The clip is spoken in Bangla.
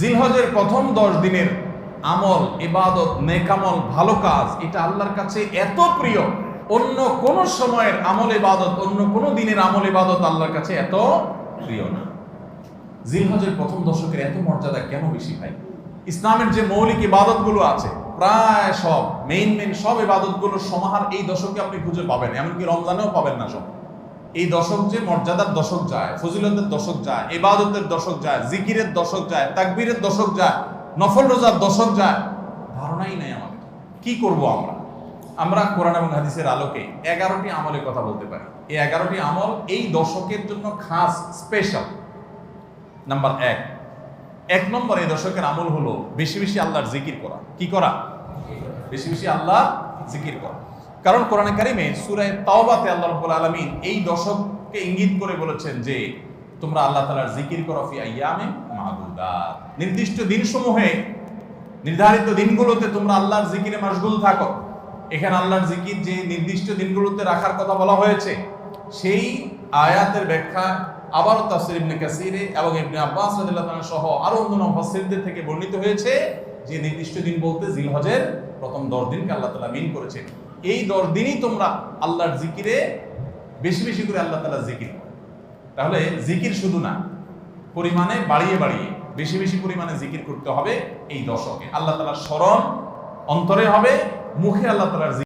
জিলহজের প্রথম দশ দিনের আমল, ইবাদত নেকামল ভালো কাজ, এটা আল্লাহর কাছে এত প্রিয়। অন্য কোন সময়ের আমল, ইবাদত, অন্য কোন দিনের আমল, ইবাদত আল্লাহর কাছে এত প্রিয় না। জিলহজের প্রথম দশকের এত মর্যাদা কেন বেশি ভাই? ইসলামের যে মৌলিক ইবাদতগুলো আছে, প্রায় সব মেইন মেইন সব ইবাদতগুলোর সমাহার এই দশকে আপনি খুঁজে পাবেন, এমনকি রমজানেও পাবেন না সব। এই দশক যে মর্যাদার দশক যায়, ফজিলতের দশক যায়, ইবাদতের দশক যায়, জিকিরের দশক যায়, তাকবীরের দশক যায়, নফল রোজার দশক যায়, ধারণাই নাই আমাদের। কি করব আমরা? আমরা কোরআন এবং হাদিসের আলোকে এগারোটি আমলের কথা বলতে পারি। এই এগারোটি আমল এই দশকের জন্য খাস স্পেশাল নাম্বার এক। এক নম্বর এই দশকের আমল হলো বেশি বেশি আল্লাহর জিকির করা। কি করা? বেশি বেশি আল্লাহ জিকির করা। কারণ কোরআনে কারিমে সূরা তাওবাতে আল্লাহ রাব্বুল আলামিন এই দশককে ইঙ্গিত করে বলেছেন যে তোমরা আল্লাহ তাআলার জিকির করো ফি আইয়ামে মাদুদাত। নির্দিষ্ট দিনসমূহে, নির্ধারিত দিনগুলোতে তোমরা আল্লাহর জিকিরে মাশগুল থাকো। এখানে আল্লাহর জিকির যে নির্দিষ্ট দিনগুলোতে রাখার কথা বলা হয়েছে, সেই আয়াতের ব্যাখ্যা আবারও তাফসীর ইবনে কাসিরে এবং ইবনে আব্বাস রাদিয়াল্লাহু সহ আরও অন্যান্য মুফাসসিরদের থেকে বর্ণিত হয়েছে যে নির্দিষ্ট দিন বলতে জিলহজের প্রথম 10 দিনকে আল্লাহ তাআলা মিন করেছেন। এই 10 দিনই তোমরা আল্লাহর জিকিরে বেশি বেশি করে আল্লাহ তালা জিকির করো। তাহলে জিকির শুধু না, পরিমাণে বাড়িয়ে বাড়িয়ে বেশি বেশি পরিমাণে জিকির করতে হবে এই দশকে আল্লাহ তালার স্মরণ অন্তরে হবে, মুখে আল্লাহ তাআলার